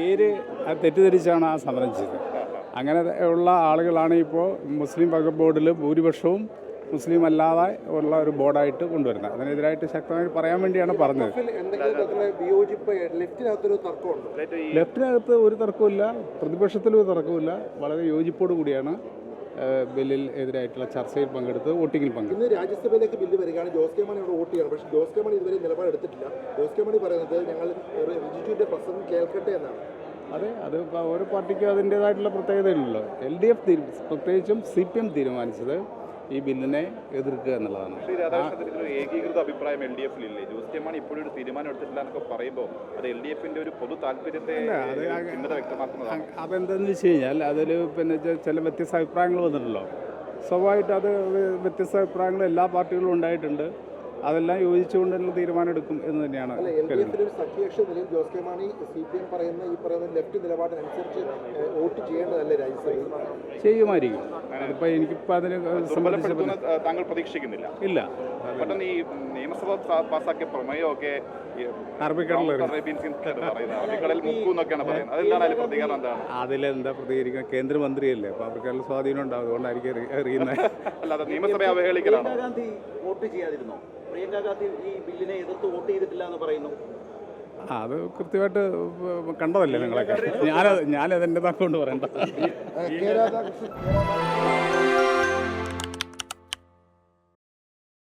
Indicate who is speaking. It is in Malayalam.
Speaker 1: പേര് തെറ്റിദ്ധരിച്ചാണ് ആ സമരം ചെയ്തത്. അങ്ങനെ ഉള്ള ആളുകളാണ് ഇപ്പോൾ മുസ്ലിം വകുപ്പ് ബോർഡിൽ ഭൂരിപക്ഷവും മുസ്ലിം അല്ലാതെ ഉള്ള ഒരു ബോർഡായിട്ട് കൊണ്ടുവരുന്നത്. അതിനെതിരായിട്ട് ശക്തമായി പറയാൻ വേണ്ടിയാണ് പറഞ്ഞത്. ലെഫ്റ്റിനകത്ത് ഒരു തർക്കമില്ല പ്രതിപക്ഷത്തിലും ഒരു തർക്കമില്ല വളരെ യോജിപ്പോടു കൂടിയാണ് ബില്ലിൽ എതിരായിട്ടുള്ള ചർച്ചയിൽ പങ്കെടുത്ത് വോട്ടിങ്ങിൽ പങ്കെടുത്തു.
Speaker 2: ഇന്ന് രാജ്യസഭയിലേക്ക് ബില്ല് വരികയാണ്. ജോസ് കെ മാണി അവിടെ വോട്ട് ചെയ്യണം. പക്ഷേ ജോസ് കെ മാണി ഇതുവരെ നിലപാടെടുത്തിട്ടില്ല ജോസ് കെ മാണി പറയുന്നത് ഞങ്ങൾ റിജിജുവിന്റെ പ്രസംഗം കേൾക്കട്ടെ എന്നാണ്.
Speaker 1: അതെ അത് ഓരോ പാർട്ടിക്കും അതിന്റേതായിട്ടുള്ള പ്രത്യേകതയുണ്ടല്ലോ എൽ ഡി എഫ് പ്രത്യേകിച്ചും സി പി എം തീരുമാനിച്ചത് ഈ ബില്ലിനെ എതിർക്കുക എന്നുള്ളതാണ്.
Speaker 3: ശ്രീ രാധാകൃഷ്ണൻ ഏകീകൃത അഭിപ്രായം എൽ ഡി എഫിലില്ലേ ജോസ് കെ മാണി ഇപ്പോഴും ഒരു തീരുമാനം എടുത്തിട്ടില്ല എന്നൊക്കെ പറയുമ്പോൾ അത് എൽ ഡി എഫിന്റെ ഒരു പൊതു താല്പര്യത്തെ വ്യക്തമാക്കുന്നതാണ്?
Speaker 1: അതെന്താണെന്ന് വെച്ച് കഴിഞ്ഞാൽ അതിൽ പിന്നെ ചില വ്യത്യസ്ത അഭിപ്രായങ്ങൾ വന്നിട്ടുണ്ടല്ലോ. സ്വാഭാവികമായിട്ട് അത് വ്യ- വ്യത്യസ്ത അഭിപ്രായങ്ങൾ എല്ലാ പാർട്ടികളും ഉണ്ടായിട്ടുണ്ട്. അതെല്ലാം യോജിച്ചുകൊണ്ടുള്ള തീരുമാനം എടുക്കും എന്ന് തന്നെയാണ്
Speaker 2: അല്ല എൽ ഡി
Speaker 1: കരുതുന്നത്.
Speaker 2: എഫിന്റെ ഒരു സഖ്യകക്ഷി നിലയിൽ Jose K Mani C P M പറയുന്ന ഈ പറയുന്ന ലെഫ്റ്റ് നിലപാടിനനുസരിച്ച് വോട്ട് ചെയ്യേണ്ടതല്ലേ രാജ്യസഭയിൽ?
Speaker 1: ചെയ്യുമായിരിക്കും. അതിപ്പോൾ എനിക്കിപ്പോൾ അതിനെ സംബന്ധിച്ച്
Speaker 3: ദുർബലപ്പെടുത്തുന്ന താങ്കൾ പ്രതീക്ഷിക്കുന്നില്ല.
Speaker 1: ഇല്ല.
Speaker 3: പെട്ടെന്ന് ഈ നിയമസഭ പാസാക്കിയ പാസ്സാക്കിയ പ്രമേയമൊക്കെ
Speaker 1: അറബിക്കടലിൽ
Speaker 3: പറയുന്നത് അതെന്താണ് പ്രതികരണം എന്താണ്?
Speaker 1: അതിലെന്താ പ്രതികരിക്കുക? കേന്ദ്രമന്ത്രിയല്ലേ. അപ്പോൾ അവർക്കെല്ലാം സ്വാധീനം ഉണ്ടാവും അതുകൊണ്ടായിരിക്കും അറിയ- അറിയുന്നത്
Speaker 3: അല്ലാതെ നിയമസഭയെ അവഹേളിക്കലാണ്?
Speaker 4: ഗാന്ധി വോട്ട് ചെയ്യാതിരുന്നോ? പ്രിയങ്ക ഗാന്ധി ഈ ബില്ലിനെ എതിർത്ത് വോട്ട് ചെയ്തിട്ടില്ല എന്ന് പറയുന്നു.
Speaker 1: ആ അത് കൃത്യമായിട്ട് കണ്ടതല്ലേ നിങ്ങളൊക്കെ? ഞാനത് ഞാനതെന്റെ താക്കൊണ്ട് പറയണ്ട.
Speaker 2: കെ രാധാകൃഷ്ണൻ.